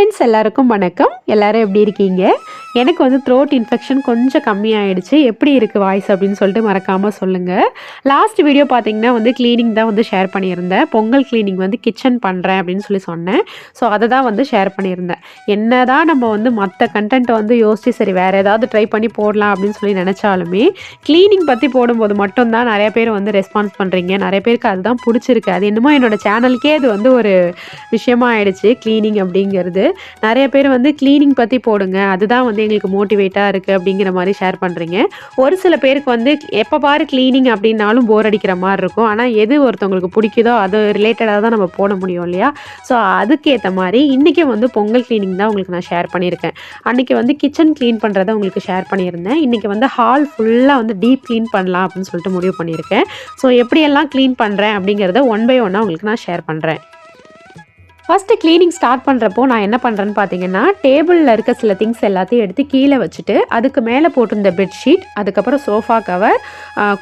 Friends எல்லாருக்கும் வணக்கம். எல்லோரும் எப்படி இருக்கீங்க? எனக்கு வந்து த்ரோட் இன்ஃபெக்ஷன் கொஞ்சம் கம்மியாயிடுச்சு. எப்படி இருக்குது வாய்ஸ் அப்படின்னு சொல்லிட்டு மறக்காமல் சொல்லுங்கள் லாஸ்ட் வீடியோ பார்த்தீங்கன்னா வந்து க்ளீனிங் தான் வந்து ஷேர் பண்ணியிருந்தேன். பொங்கல் க்ளீனிங் வந்து கிச்சன் பண்ணுறேன் அப்படின்னு சொல்லி சொன்னேன். ஸோ அதை தான் வந்து ஷேர் பண்ணியிருந்தேன். என்ன தான் நம்ம வந்து மற்ற கண்டென்ட்டை வந்து யோசித்து சரி வேறு ஏதாவது ட்ரை பண்ணி போடலாம் அப்படின்னு சொல்லி நினச்சாலுமே க்ளீனிங் பற்றி போடும்போது மட்டும்தான் நிறைய பேர் வந்து ரெஸ்பான்ஸ் பண்ணுறீங்க நிறைய பேருக்கு அதுதான் பிடிச்சிருக்கு. அது என்னமோ என்னோடய சேனலுக்கே அது வந்து ஒரு விஷயமா ஆயிடுச்சு க்ளீனிங் அப்படிங்கிறது. நிறைய பேர் வந்து க்ளீனிங் பற்றி போடுங்க. அதுதான் வந்து எங்களுக்கு மோட்டிவேட்டாக இருக்குது அப்படிங்கிற மாதிரி ஷேர் பண்ணுறீங்க ஒரு சில பேருக்கு வந்து எப்போ பாரு க்ளீனிங் அப்படின்னாலும் போர் அடிக்கிற மாதிரி இருக்கும். ஆனால் எது ஒருத்தவங்களுக்கு பிடிக்குதோ அது ரிலேட்டடாக தான் நம்ம போட முடியும் இல்லையா? ஸோ அதுக்கேற்ற மாதிரி இன்றைக்கி வந்து பொங்கல் க்ளீனிங் தான் உங்களுக்கு நான் ஷேர் பண்ணியிருக்கேன். அன்றைக்கி வந்து கிச்சன் க்ளீன் பண்ணுறதை உங்களுக்கு ஷேர் பண்ணியிருந்தேன். இன்றைக்கி வந்து ஹால் ஃபுல்லாக வந்து டீப் க்ளீன் பண்ணலாம் அப்படின்னு சொல்லிட்டு முடிவு பண்ணியிருக்கேன். ஸோ எப்படியெல்லாம் க்ளீன் பண்ணுறேன் அப்படிங்கிறத ஒன் பை ஒன்னாக உங்களுக்கு நான் ஷேர் பண்ணுறேன் ஃபஸ்ட்டு க்ளீனிங் ஸ்டார்ட் பண்ணுறப்போ நான் என்ன பண்ணுறேன்னு பார்த்தீங்கன்னா டேபிளில் இருக்க சில திங்ஸ் எல்லாத்தையும் எடுத்து கீழே வச்சுட்டு அதுக்கு மேலே போட்டிருந்த பெட்ஷீட் அதுக்கப்புறம் சோஃபா கவர்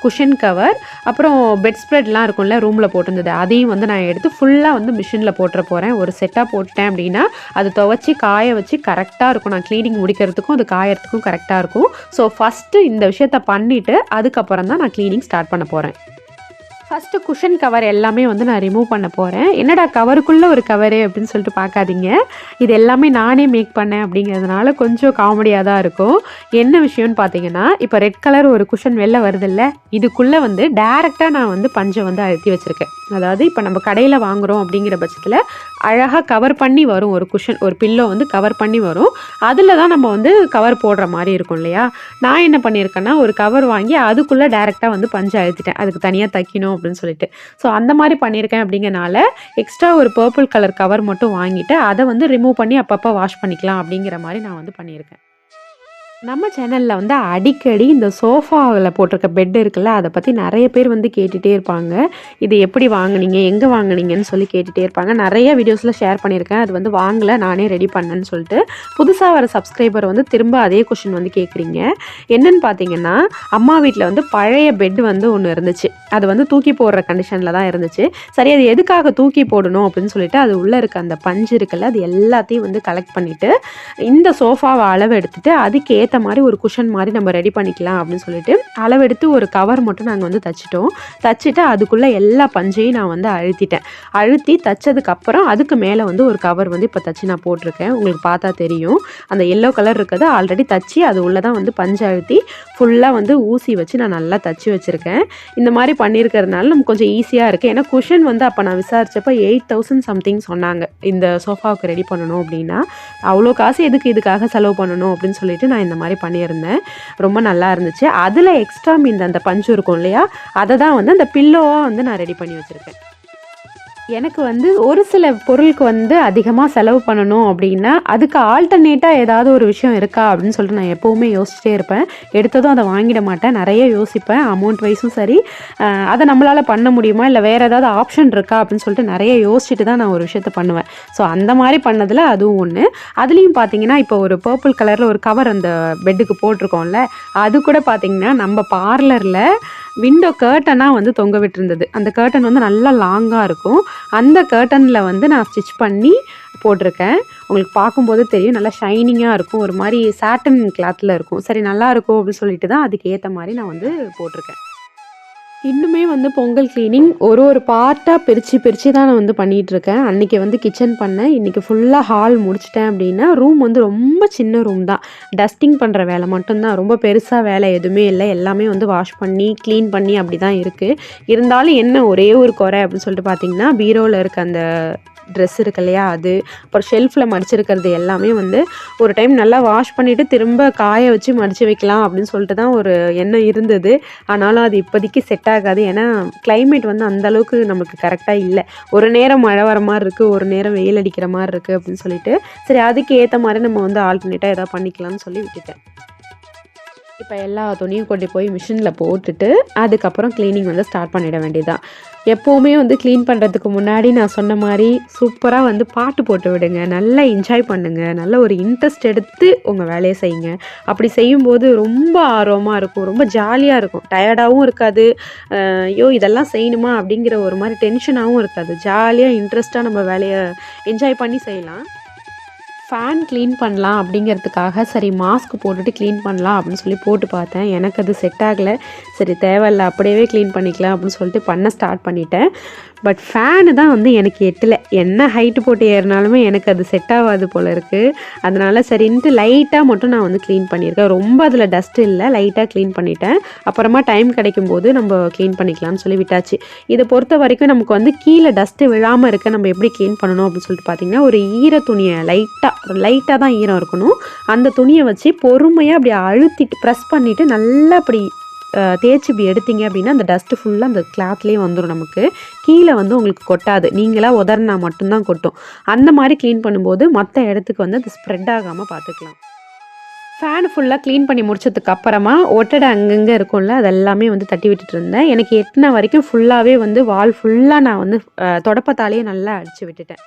குஷன் கவர் அப்புறம் பெட் ஸ்ப்ரெட்லாம் இருக்கும்ல ரூமில் போட்டிருந்தது. அதையும் வந்து நான் எடுத்து ஃபுல்லாக வந்து மிஷினில் போட்டுற போகிறேன் ஒரு செட்டாக போட்டுட்டேன் அப்படின்னா அது துவைச்சி காய வச்சு கரெக்டாக இருக்கும். நான் க்ளீனிங் முடிக்கிறதுக்கும் அது காயறதுக்கும் கரெக்டாக இருக்கும். ஸோ ஃபஸ்ட்டு இந்த விஷயத்த பண்ணிவிட்டு அதுக்கப்புறம் தான் நான் க்ளீனிங் ஸ்டார்ட் பண்ண போகிறேன் ஃபஸ்ட்டு குஷன் கவர் எல்லாமே வந்து நான் ரிமூவ் பண்ண போகிறேன் என்னடா கவருக்குள்ளே ஒரு கவரு அப்படின்னு சொல்லிட்டு பார்க்காதீங்க. இது எல்லாமே நானே மேக் பண்ணேன் அப்படிங்கிறதுனால கொஞ்சம் காமெடியாக தான் இருக்கும். என்ன விஷயம்னு பார்த்தீங்கன்னா இப்போ ரெட் கலர் ஒரு குஷன் வெளில வருதில்ல இதுக்குள்ளே வந்து டேரெக்டாக நான் வந்து பஞ்சை வந்து அழுத்தி வச்சுருக்கேன். அதாவது இப்போ நம்ம கடையில் வாங்குகிறோம் அப்படிங்கிற பட்சத்தில் அழகாக கவர் பண்ணி வரும். ஒரு குஷன் ஒரு பில்லோ வந்து கவர் பண்ணி வரும். அதில் தான் நம்ம வந்து கவர் போடுற மாதிரி இருக்கும் இல்லையா? நான் என்ன பண்ணியிருக்கேன்னா ஒரு கவர் வாங்கி அதுக்குள்ளே டேரெக்டாக வந்து பஞ்சை அழுத்திட்டேன். அதுக்கு தனியாக தைக்கணும் அப்படின்னு சொல்லிட்டு. ஸோ அந்த மாதிரி பண்ணியிருக்கேன் அப்படிங்கறனால எக்ஸ்ட்ரா ஒரு பர்பிள் கலர் கவர் மட்டும் வாங்கிட்டு அதை வந்து ரிமூவ் பண்ணி அப்பப்போ வாஷ் பண்ணிக்கலாம் அப்படிங்கிற மாதிரி நான் வந்து பண்ணியிருக்கேன். நம்ம சேனலில் வந்து அடிக்கடி இந்த சோஃபாவில் போட்டிருக்க பெட் இருக்குல்ல அதை பற்றி நிறைய பேர் வந்து கேட்டுகிட்டே இருப்பாங்க. இது எப்படி வாங்குனீங்க எங்கே வாங்குனீங்கன்னு சொல்லி கேட்டுகிட்டே இருப்பாங்க. நிறைய வீடியோஸில் ஷேர் பண்ணியிருக்கேன். அது வந்து வாங்கலை நானே ரெடி பண்ணேன்னு சொல்லிட்டு. புதுசாக வர சப்ஸ்கிரைபர் வந்து திரும்ப அதே கொஷின் வந்து கேட்குறீங்க என்னன்னு பார்த்தீங்கன்னா அம்மா வீட்டில் வந்து பழைய பெட் வந்து ஒன்று இருந்துச்சு. அது வந்து தூக்கி போடுற கண்டிஷனில் தான் இருந்துச்சு. சரி அது எதுக்காக தூக்கி போடணும் அப்படின்னு சொல்லிட்டு அது உள்ளே இருக்க அந்த பஞ்சு இருக்குல்ல அது எல்லாத்தையும் வந்து கலெக்ட் பண்ணிவிட்டு இந்த சோஃபாவை அளவு எடுத்துகிட்டு அதுக்கே ஏற்ற மாதிரி ஒரு குஷன் மாதிரி நம்ம ரெடி பண்ணிக்கலாம் அப்படின்னு சொல்லிட்டு அளவெடுத்து ஒரு கவர் மட்டும் நாங்கள் வந்து தச்சிட்டோம். தச்சுட்டு அதுக்குள்ளே எல்லா பஞ்சையும் நான் வந்து அழுத்திட்டேன். அழுத்தி தச்சதுக்கப்புறம் அதுக்கு மேலே வந்து ஒரு கவர் வந்து இப்போ தச்சு நான் போட்டிருக்கேன். உங்களுக்கு பார்த்தா தெரியும். அந்த எல்லோ கலர் இருக்கிறது ஆல்ரெடி தச்சு அது உள்ளே தான் வந்து பஞ்சு அழுத்தி ஃபுல்லாக வந்து ஊசி வச்சு நான் நல்லா தச்சு வச்சுருக்கேன். இந்த மாதிரி பண்ணியிருக்கிறதுனால நமக்கு கொஞ்சம் ஈஸியாக இருக்குது ஏன்னா குஷன் வந்து அப்போ நான் விசாரிச்சப்போ எயிட் தௌசண்ட் சம்திங் சொன்னாங்க. இந்த சோஃபாவுக்கு ரெடி பண்ணணும் அப்படின்னா அவ்வளோ காசு எதுக்கு இதுக்காக செலவு பண்ணணும் அப்படின்னு சொல்லிட்டு நான் இந்த மாதிரி பண்ணியிருந்தேன். ரொம்ப நல்லா இருந்துச்சு. அதில் எக்ஸ்ட்ரா மீன் அந்த பஞ்சு இருக்கும் இல்லையா? அதை தான் வந்து அந்த பில்லோவாக வந்து நான் ரெடி பண்ணி வச்சுருக்கேன். எனக்கு வந்து ஒரு சில பொருளுக்கு வந்து அதிகமாக செலவு பண்ணணும் அப்படின்னா அதுக்கு ஆல்டர்னேட்டாக ஏதாவது ஒரு விஷயம் இருக்கா அப்படின்னு சொல்லிட்டு நான் எப்போவுமே யோசிச்சிட்டே இருப்பேன். எடுத்ததும் அதை வாங்கிட மாட்டேன். நிறைய யோசிப்பேன். அமௌண்ட் வைஸும் சரி. அதை நம்மளால் பண்ண முடியுமா? இல்லை வேறு ஏதாவது ஆப்ஷன் இருக்கா அப்படின்னு சொல்லிட்டு நிறைய யோசிச்சுட்டு தான் நான் ஒரு விஷயத்த பண்ணுவேன். ஸோ அந்த மாதிரி பண்ணதில் அதுவும் ஒன்று அதுலேயும் பார்த்தீங்கன்னா இப்போ ஒரு பர்பிள் கலரில் ஒரு கவர் அந்த பெட்டுக்கு போட்டிருக்கோம்ல அது கூட பார்த்தீங்கன்னா நம்ம பார்லரில் விண்டோ கேர்ட்டனாக வந்து தொங்க விட்டுருந்தது. அந்த கேர்டன் வந்து நல்லா லாங்காக இருக்கும். அந்த கேர்ட்டனில் வந்து நான் ஸ்டிச் பண்ணி போட்டிருக்கேன். உங்களுக்கு பார்க்கும்போது தெரியும். நல்லா ஷைனிங்காக இருக்கும். ஒரு மாதிரி சாட்டன் கிளாத்தில் இருக்கும். சரி நல்லா இருக்கும் அப்படின்னு சொல்லிட்டு தான் அதுக்கு ஏற்ற மாதிரி நான் வந்து போட்டிருக்கேன். இன்னுமே வந்து பொங்கல் க்ளீனிங் ஒரு ஒரு பார்ட்டாக பிரித்து பிரித்து தான் நான் வந்து பண்ணிகிட்டு இருக்கேன் அன்றைக்கி வந்து கிச்சன் பண்ணேன். இன்றைக்கி ஃபுல்லாக ஹால் முடிச்சிட்டேன் அப்படின்னா ரூம் வந்து ரொம்ப சின்ன ரூம் தான். டஸ்டிங் பண்ணுற வேலை மட்டும்தான். ரொம்ப பெருசாக வேலை எதுவுமே இல்லை. எல்லாமே வந்து வாஷ் பண்ணி க்ளீன் பண்ணி அப்படி தான் இருக்குது இருந்தாலும் என்ன ஒரே ஒரு குறை அப்படின்னு சொல்லிட்டு பார்த்தீங்கன்னா பீரோவில் இருக்க அந்த ட்ரெஸ் இருக்கு இல்லையா அது அப்புறம் ஷெல்ஃபில் மடிச்சிருக்கிறது எல்லாமே வந்து ஒரு டைம் நல்லா வாஷ் பண்ணிவிட்டு திரும்ப காய வச்சு மடித்து வைக்கலாம் அப்படின்னு சொல்லிட்டு தான் ஒரு எண்ணம் இருந்தது. ஆனாலும் அது இப்போதைக்கு செட் ஆகாது. ஏன்னா கிளைமேட் வந்து அந்தளவுக்கு நமக்கு கரெக்டாக இல்லை. ஒரு நேரம் மழை வர மாதிரி இருக்குது ஒரு நேரம் வெயில் அடிக்கிற மாதிரி இருக்குது அப்படின்னு சொல்லிட்டு சரி அதுக்கு ஏற்ற மாதிரி நம்ம வந்து ஆல்டர்னேட்டாக எதாவது பண்ணிக்கலாம்னு சொல்லி விட்டுட்டேன். இப்போ எல்லா துணியும் கொண்டு போய் மிஷினில் போட்டுட்டு அதுக்கப்புறம் க்ளீனிங் வந்து ஸ்டார்ட் பண்ணிட வேண்டியதுதான். எப்போவுமே வந்து க்ளீன் பண்ணுறதுக்கு முன்னாடி நான் சொன்ன மாதிரி சூப்பராக வந்து பாட்டு போட்டு விடுங்க. நல்லா என்ஜாய் பண்ணுங்கள் நல்ல ஒரு இன்ட்ரெஸ்ட் எடுத்து உங்கள் வேலையை செய்யுங்க. அப்படி செய்யும்போது ரொம்ப ஆர்வமாக இருக்கும். ரொம்ப ஜாலியாக இருக்கும். டயர்டாகவும் இருக்காது. ஐயோ இதெல்லாம் செய்யணுமா? அப்படிங்கிற ஒரு மாதிரி டென்ஷனாகவும் இருக்காது. ஜாலியாக இன்ட்ரெஸ்ட்டாக நம்ம வேலையை என்ஜாய் பண்ணி செய்யலாம். ஃபேன் க்ளீன் பண்ணலாம் அப்படிங்கிறதுக்காக சரி மாஸ்க் போட்டுட்டு க்ளீன் பண்ணலாம் அப்படின்னு சொல்லி போட்டு பார்த்தேன். எனக்கு அது செட் ஆகலை. சரி தேவையில்ல அப்படியே க்ளீன் பண்ணிக்கலாம் அப்படின்னு சொல்லிட்டு பண்ண ஸ்டார்ட் பண்ணிட்டேன். பட் ஃபேனு தான் வந்து எனக்கு எட்டலை. என்ன ஹைட்டு போட்டு ஏறினாலுமே எனக்கு அது செட் ஆகாது போல் இருக்குது அதனால் சரின்ட்டு லைட்டாக மட்டும் நான் வந்து க்ளீன் பண்ணியிருக்கேன். ரொம்ப அதில் டஸ்ட் இல்லை லைட்டாக க்ளீன் பண்ணிட்டேன். அப்புறமா டைம் கிடைக்கும் போது நம்ம க்ளீன் பண்ணிக்கலாம்னு சொல்லி விட்டாச்சு. இதை பொறுத்த வரைக்கும் நமக்கு வந்து கீழே டஸ்ட்டு விழாமல் இருக்க நம்ம எப்படி க்ளீன் பண்ணணும் அப்படின்னு சொல்லிட்டு பார்த்தீங்கன்னா ஒரு ஈர துணியை லைட்டாக லைட்டாக தான் ஈரம் இருக்கணும். அந்த துணியை வச்சு பொறுமையாக அப்படி அழுத்திட்டு ப்ரெஸ் பண்ணிவிட்டு நல்லா அப்படி தேய்ச்சி இப்படி எடுத்தீங்க அப்படின்னா அந்த டஸ்ட்டு ஃபுல்லாக அந்த கிளாத்லேயே வந்துடும் நமக்கு. கீழே வந்து உங்களுக்கு கொட்டாது. நீங்களாக உதறினா மட்டும்தான் கொட்டும். அந்த மாதிரி க்ளீன் பண்ணும்போது மற்ற இடத்துக்கு வந்து அது ஸ்ப்ரெட் ஆகாமல் பார்த்துக்கலாம். ஃபேன் ஃபுல்லாக க்ளீன் பண்ணி முடிச்சதுக்கு அப்புறமா ஒட்டடை அங்கங்கே இருக்கும்ல அது எல்லாமே வந்து தட்டி விட்டுட்டு இருந்தேன். எனக்கு எட்டின வரைக்கும் ஃபுல்லாகவே வந்து வால் ஃபுல்லாக நான் வந்து தொடப்பத்தாலேயே நல்லா அடித்து விட்டுட்டேன்.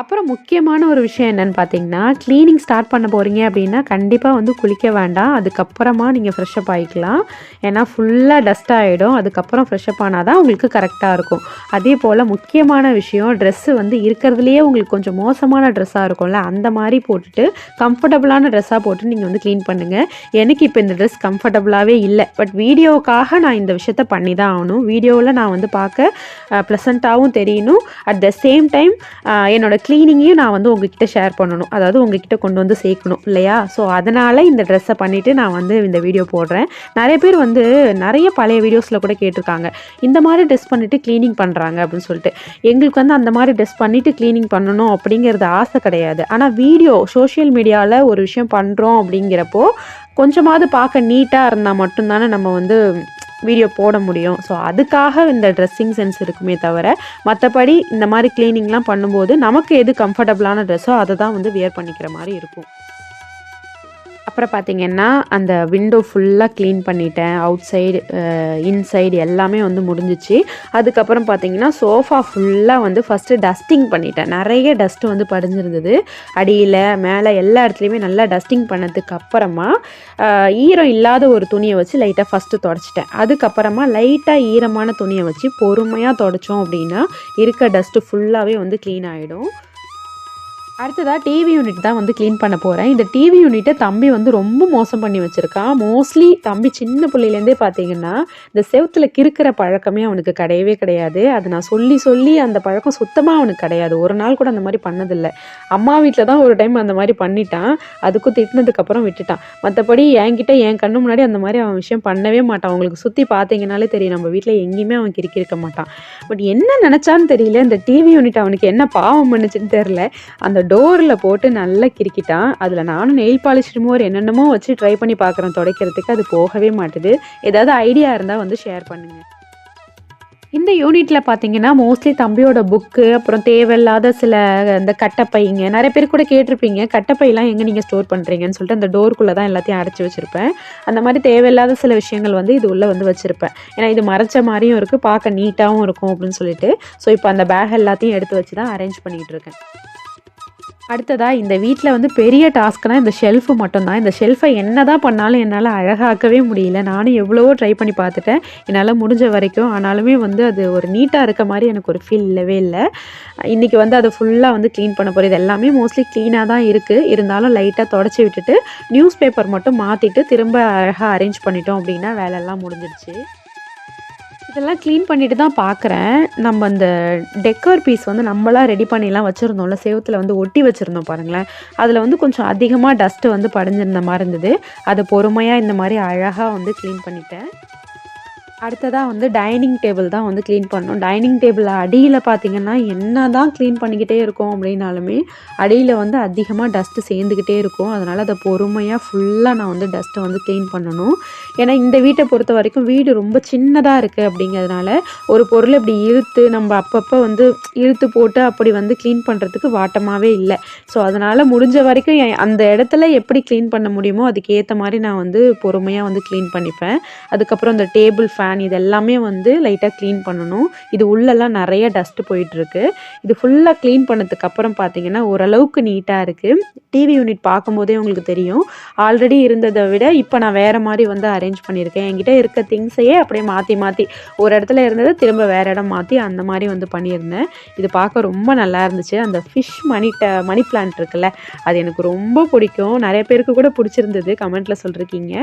அப்புறம் முக்கியமான ஒரு விஷயம் என்னென்னு பார்த்தீங்கன்னா க்ளீனிங் ஸ்டார்ட் பண்ண போகிறீங்க அப்படின்னா கண்டிப்பாக வந்து குளிக்க வேண்டாம். அதுக்கப்புறமா நீங்கள் ஃப்ரெஷ்அப் ஆகிக்கலாம் ஏன்னா ஃபுல்லாக டஸ்ட் ஆகிடும் அதுக்கப்புறம் ஃப்ரெஷ்அப் ஆனால் தான் உங்களுக்கு கரெக்டாக இருக்கும். அதே போல் முக்கியமான விஷயம் ட்ரெஸ்ஸு வந்து இருக்கிறதுலையே உங்களுக்கு கொஞ்சம் மோசமான ட்ரெஸ்ஸாக இருக்கும்ல அந்த மாதிரி போட்டுட்டு கம்ஃபர்டபுளான ட்ரெஸ்ஸாக போட்டு நீங்கள் வந்து க்ளீன் பண்ணுங்கள் எனக்கு இப்போ இந்த ட்ரெஸ் கம்ஃபர்டபுளாகவே இல்லை. பட் வீடியோவுக்காக நான் இந்த விஷயத்த பண்ணி தான் ஆகணும். வீடியோவில் நான் வந்து பார்க்க ப்ளசண்ட்டாகவும் தெரியணும். அட் த சேம் டைம் என்னோட க்ளீனிங்கையும் நான் வந்து உங்ககிட்ட ஷேர் பண்ணணும். அதாவது உங்ககிட்ட கொண்டு வந்து சேர்க்கணும் இல்லையா? ஸோ அதனால் இந்த ட்ரெஸ்ஸை பண்ணிவிட்டு நான் வந்து இந்த வீடியோ போடுறேன். நிறைய பேர் வந்து நிறைய பழைய வீடியோஸில் கூட கேட்டிருக்காங்க. இந்த மாதிரி ட்ரெஸ் பண்ணிவிட்டு க்ளீனிங் பண்ணுறாங்க அப்படின்னு சொல்லிட்டு. எங்களுக்கு வந்து அந்த மாதிரி ட்ரெஸ் பண்ணிவிட்டு க்ளீனிங் பண்ணணும் அப்படிங்கிறது ஆசை கிடையாது. ஆனால் வீடியோ சோஷியல் மீடியாவில் ஒரு விஷயம் பண்ணுறோம் அப்படிங்கிறப்போ கொஞ்சமாவது பார்க்க நீட்டாக இருந்தால் மட்டும்தானே நம்ம வந்து வீடியோ போட முடியும். ஸோ அதுக்காக இந்த ட்ரெஸ்ஸிங் சென்ஸ் இருக்குமே தவிர மற்றபடி இந்த மாதிரி க்ளீனிங்லாம் பண்ணும்போது நமக்கு எது கம்ஃபர்டபுளான ட்ரெஸ்ஸோ அதை தான் வந்து வியர் பண்ணிக்கிற மாதிரி இருக்கும். அப்புறம் பார்த்தீங்கன்னா அந்த விண்டோ ஃபுல்லாக க்ளீன் பண்ணிட்டேன். அவுட் சைடு இன்சைடு எல்லாமே வந்து முடிஞ்சிச்சு. அதுக்கப்புறம் பார்த்தீங்கன்னா சோஃபா ஃபுல்லாக வந்து ஃபஸ்ட்டு டஸ்டிங் பண்ணிட்டேன். நிறைய டஸ்ட்டு வந்து படிஞ்சிருந்தது. அடியில் மேலே எல்லா இடத்துலையுமே நல்லா டஸ்டிங் பண்ணதுக்கு அப்புறமா ஈரம் இல்லாத ஒரு துணியை வச்சு லைட்டாக ஃபஸ்ட்டு தொடச்சிட்டேன். அதுக்கப்புறமா லைட்டாக ஈரமான துணியை வச்சு பொறுமையாக தொடச்சோம் அப்படின்னா இருக்க டஸ்ட்டு ஃபுல்லாகவே வந்து க்ளீன் ஆகிடும் அடுத்ததாக டிவி யூனிட் தான் வந்து க்ளீன் பண்ண போகிறேன் இந்த டிவி யூனிட்டை தம்பி வந்து ரொம்ப மோசம் பண்ணி வச்சுருக்கான் மோஸ்ட்லி தம்பி சின்ன பிள்ளையிலேருந்தே பார்த்தீங்கன்னா இந்த செவத்தில் கிறுக்கிற பழக்கமே அவனுக்கு கிடையவே கிடையாது. அது நான் சொல்லி சொல்லி அந்த பழக்கம் சுத்தமாக அவனுக்கு கிடையாது. ஒரு நாள் கூட அந்த மாதிரி பண்ணதில்லை. அம்மா வீட்டில் தான் ஒரு டைம் அந்த மாதிரி பண்ணிட்டான். அதுக்கும் திட்டினதுக்கப்புறம் விட்டுட்டான். மற்றபடி என்கிட்ட என் கண்ணு முன்னாடி அந்த மாதிரி அவன் விஷயம் பண்ணவே மாட்டான். அவங்களுக்கு சுற்றி பார்த்தீங்கனாலே தெரியும். நம்ம வீட்டில் எங்கேயுமே அவன் கிறுக்கிருக்க மாட்டான். பட் என்ன நினச்சான்னு தெரியல. இந்த டிவி யூனிட் அவனுக்கு என்ன பாவம் பண்ணுச்சுன்னு தெரில அந்த டோரில் போட்டு நல்லா கிரிக்கிட்டான் அதில் நானும் நெயில் பாலிஷ் ரிமூவர் என்னென்னமோ வச்சு ட்ரை பண்ணி பார்க்குறேன் துடைக்கிறதுக்கு அது போகவே மாட்டுது. ஏதாவது ஐடியா இருந்தால் வந்து ஷேர் பண்ணுங்கள் இந்த யூனிட்டில் பார்த்தீங்கன்னா மோஸ்ட்லி தம்பியோட புக்கு அப்புறம் தேவையில்லாத சில இந்த கட்டப்பைங்க நிறைய பேர் கூட கேட்டிருப்பீங்க. கட்டப்பையெல்லாம் எங்கே நீங்கள் ஸ்டோர் பண்ணுறீங்கன்னு சொல்லிட்டு அந்த டோருக்குள்ளே தான் எல்லாத்தையும் அடைச்சி வச்சுருப்பேன். அந்த மாதிரி தேவையில்லாத சில விஷயங்கள் வந்து இது உள்ளே வந்து வச்சுருப்பேன். ஏன்னா இது மறைச்ச மாதிரியும் இருக்குது பார்க்க நீட்டாகவும் இருக்கும் அப்படின்னு சொல்லிட்டு. ஸோ இப்போ அந்த பேக் எல்லாத்தையும் எடுத்து வச்சு தான் அரேஞ்ச் பண்ணிகிட்டு இருக்கேன். அடுத்ததாக இந்த வீட்டில் வந்து பெரிய டாஸ்க்னால் இந்த ஷெல்ஃபு மட்டும்தான். இந்த ஷெல்ஃபை என்ன தான் பண்ணாலும் என்னால் அழகாக்கவே முடியல. நானும் எவ்வளவோ ட்ரை பண்ணி பார்த்துட்டேன். என்னால் முடிஞ்ச வரைக்கும். ஆனாலுமே வந்து அது ஒரு நீட்டாக இருக்க மாதிரி எனக்கு ஒரு ஃபீல் இல்லவே இல்லை. இன்றைக்கி வந்து அதை ஃபுல்லாக வந்து க்ளீன் பண்ண போகிறது இது எல்லாமே மோஸ்ட்லி க்ளீனாக தான் இருக்குது இருந்தாலும் லைட்டாக தொடச்சி விட்டுட்டு நியூஸ் பேப்பர் மட்டும் மாற்றிட்டு திரும்ப அழகாக அரேஞ்ச் பண்ணிட்டோம் அப்படின்னா வேலையெல்லாம் முடிஞ்சிடுச்சு இதெல்லாம் க்ளீன் பண்ணிட்டு தான் பார்க்குறேன் நம்ம அந்த டெக்கர் பீஸ் வந்து நம்மளாம் ரெடி பண்ணிலாம் வச்சுருந்தோம்ல சேவத்தில் வந்து ஒட்டி வச்சுருந்தோம் பாருங்களேன். அதில் வந்து கொஞ்சம் அதிகமாக டஸ்ட்டு வந்து படிஞ்சிருந்த மாதிரி இருந்தது. அதை பொறுமையாக இந்த மாதிரி அழகாக வந்து க்ளீன் பண்ணிட்டேன். அடுத்ததாக வந்து டைனிங் டேபிள் தான் வந்து க்ளீன் பண்ணணும். டைனிங் டேபிள் அடியில் பார்த்தீங்கன்னா என்ன தான் க்ளீன் பண்ணிக்கிட்டே இருக்கோம் அப்படின்னாலுமே அடியில் வந்து அதிகமாக டஸ்ட்டு சேர்ந்துக்கிட்டே இருக்கும். அதனால் அதை பொறுமையாக ஃபுல்லாக நான் வந்து டஸ்ட்டை வந்து க்ளீன் பண்ணணும். ஏன்னா இந்த வீட்டை பொறுத்த வரைக்கும் வீடு ரொம்ப சின்னதாக இருக்குது அப்படிங்கிறதுனால ஒரு பொருள் இப்படி இழுத்து நம்ம அப்பப்போ வந்து இழுத்து போட்டு அப்படி வந்து க்ளீன் பண்ணுறதுக்கு வாட்டமாகவே இல்லை. ஸோ அதனால் முடிஞ்ச வரைக்கும் என் அந்த இடத்துல எப்படி க்ளீன் பண்ண முடியுமோ அதுக்கேற்ற மாதிரி நான் வந்து பொறுமையாக வந்து க்ளீன் பண்ணிப்பேன். அதுக்கப்புறம் அந்த டேபிள் ஃபேன் ஃபேன் இது எல்லாமே வந்து லைட்டாக க்ளீன் பண்ணணும். இது உள்ளெல்லாம் நிறைய டஸ்ட்டு போயிட்டுருக்கு. இது ஃபுல்லாக க்ளீன் பண்ணதுக்கப்புறம் பார்த்தீங்கன்னா ஓரளவுக்கு நீட்டாக இருக்குது டிவி யூனிட் பார்க்கும்போதே உங்களுக்கு தெரியும். ஆல்ரெடி இருந்ததை விட இப்போ நான் வேறு மாதிரி வந்து அரேஞ்ச் பண்ணியிருக்கேன். என்கிட்ட இருக்க திங்ஸையே அப்படியே மாற்றி மாற்றி ஒரு இடத்துல இருந்தது திரும்ப வேறு இடம் மாற்றி அந்த மாதிரி வந்து பண்ணியிருந்தேன். இது பார்க்க ரொம்ப நல்லா இருந்துச்சு. அந்த ஃபிஷ் மணி ட மணி பிளான்ட் இருக்குல்ல அது எனக்கு ரொம்ப பிடிக்கும். நிறைய பேருக்கு கூட பிடிச்சிருந்தது. கமெண்ட்டில் சொல்லியிருக்கீங்க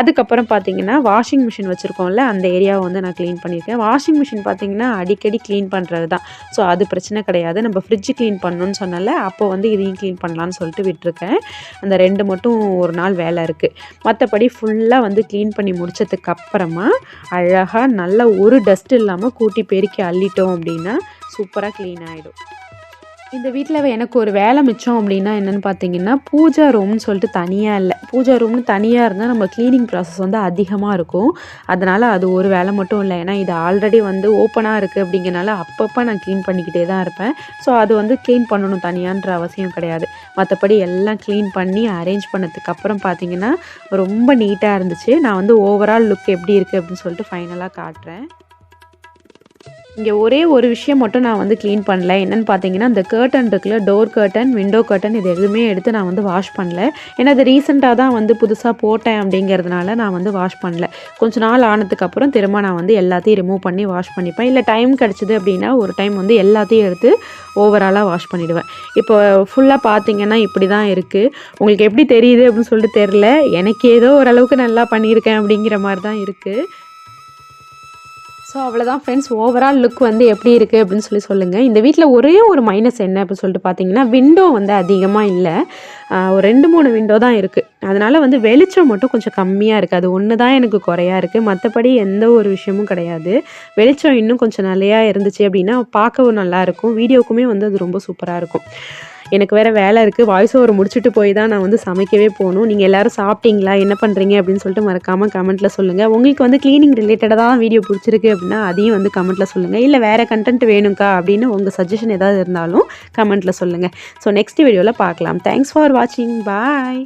அதுக்கப்புறம் பார்த்தீங்கன்னா வாஷிங் மிஷின் வச்சுருக்கோம்ல அந்த ஏரியாவை வந்து நான் க்ளீன் பண்ணியிருக்கேன். வாஷிங் மிஷின் பார்த்தீங்கன்னா அடிக்கடி க்ளீன் பண்ணுறது தான் ஸோ அது பிரச்சனை கிடையாது. நம்ம ஃப்ரிட்ஜ் க்ளீன் பண்ணணும்னு சொன்னால அப்போ வந்து இதையும் க்ளீன் பண்ணலான்னு சொல்லிட்டு விட்டுருக்கேன். அந்த ரெண்டு மட்டும் ஒரு நாள் வேலை இருக்குது மற்றபடி ஃபுல்லாக வந்து க்ளீன் பண்ணி முடித்ததுக்கு அப்புறமா அழகாக நல்ல ஒரு டஸ்ட் இல்லாமல் கூட்டி பெருக்கி அள்ளிட்டோம் அப்படின்னா சூப்பராக க்ளீன் ஆகிடும் இந்த வீட்டில் எனக்கு ஒரு வேலை மிச்சம் அப்படின்னா என்னென்னு பார்த்தீங்கன்னா பூஜா ரூம்னு சொல்லிட்டு தனியாக இல்லை. பூஜா ரூம்னு தனியாக இருந்தால் நம்ம க்ளீனிங் ப்ராசஸ் வந்து அதிகமாக இருக்கும். அதனால் அது ஒரு வேலை மட்டும் இல்லை. ஏன்னா இது ஆல்ரெடி வந்து ஓப்பனாக இருக்குது அப்படிங்கிறனால அப்பப்போ நான் க்ளீன் பண்ணிக்கிட்டே தான் இருப்பேன். ஸோ அது வந்து க்ளீன் பண்ணணும் தனியான்ற அவசியம் கிடையாது. மற்றபடி எல்லாம் க்ளீன் பண்ணி அரேஞ்ச் பண்ணதுக்கு அப்புறம் பார்த்தீங்கன்னா ரொம்ப நீட்டாக இருந்துச்சு. நான் வந்து ஓவரால் லுக் எப்படி இருக்குது அப்படின்னு சொல்லிட்டு ஃபைனலாக காட்டுறேன். இங்கே ஒரே ஒரு விஷயம் மட்டும் நான் வந்து க்ளீன் பண்ணல. என்னென்னு பார்த்தீங்கன்னா அந்த கேர்டன் இருக்குல்ல டோர் கர்ட்டன் விண்டோ கர்டன் இது எதுவுமே எடுத்து நான் வந்து வாஷ் பண்ணல. ஏன்னா அது ரீசெண்டாக தான் வந்து புதுசாக போட்டேன் அப்படிங்கிறதுனால நான் வந்து வாஷ் பண்ணல. கொஞ்ச நாள் ஆனதுக்கப்புறம் திரும்ப நான் வந்து எல்லாத்தையும் ரிமூவ் பண்ணி வாஷ் பண்ணிப்பேன். இல்லை டைம் கிடச்சிது அப்படின்னா ஒரு டைம் வந்து எல்லாத்தையும் எடுத்து ஓவராலாக வாஷ் பண்ணிவிடுவேன் இப்போ ஃபுல்லாக பார்த்தீங்கன்னா இப்படி தான் இருக்குது உங்களுக்கு எப்படி தெரியுது அப்படின்னு சொல்லிட்டு தெரில எனக்கு ஏதோ ஓரளவுக்கு நல்லா பண்ணியிருக்கேன் அப்படிங்கிற மாதிரி தான் இருக்குது ஸோ அவ்வளோதான் ஃப்ரெண்ட்ஸ் ஓவரால் லுக் வந்து எப்படி இருக்குது அப்படின்னு சொல்லி சொல்லுங்கள் இந்த வீட்டில் ஒரே ஒரு மைனஸ் என்ன அப்படின்னு சொல்லிட்டு பார்த்தீங்கன்னா விண்டோ வந்து அதிகமாக இல்லை. ஒரு ரெண்டு மூணு விண்டோ தான் இருக்குது அதனால் வந்து வெளிச்சம் மட்டும் கொஞ்சம் கம்மியாக இருக்குது அது ஒன்று தான் எனக்கு குறையாக இருக்குது மற்றபடி எந்த ஒரு விஷயமும் கிடையாது. வெளிச்சம் இன்னும் கொஞ்சம் நிலையாக இருந்துச்சு அப்படின்னா பார்க்கவும் நல்லாயிருக்கும் வீடியோக்குமே வந்து அது ரொம்ப சூப்பராக இருக்கும். எனக்கு வேறு வேலை இருக்குது வாய்ஸ் ஓவர் முடிச்சுட்டு போய் தான் நான் வந்து சமைக்கவே போகணும். நீங்கள் எல்லோரும் சாப்பிட்டீங்களா? என்ன பண்ணுறீங்க அப்படின்னு சொல்லிட்டு மறக்காமல் கமெண்ட்டில் சொல்லுங்கள் உங்களுக்கு வந்து க்ளீனிங் ரிலேட்டடாக தான் வீடியோ பிடிச்சிருக்கு அப்படின்னா அதையும் வந்து கமெண்ட்டில் சொல்லுங்கள் இல்லை வேறு கண்டென்ட் வேணும்க்கா அப்படின்னு உங்கள் சஜஷன் ஏதாவது இருந்தாலும் கமெண்ட்டில் சொல்லுங்கள் ஸோ நெக்ஸ்ட் வீடியோவில் பார்க்கலாம். தேங்க்ஸ் ஃபார் வாட்சிங் பாய்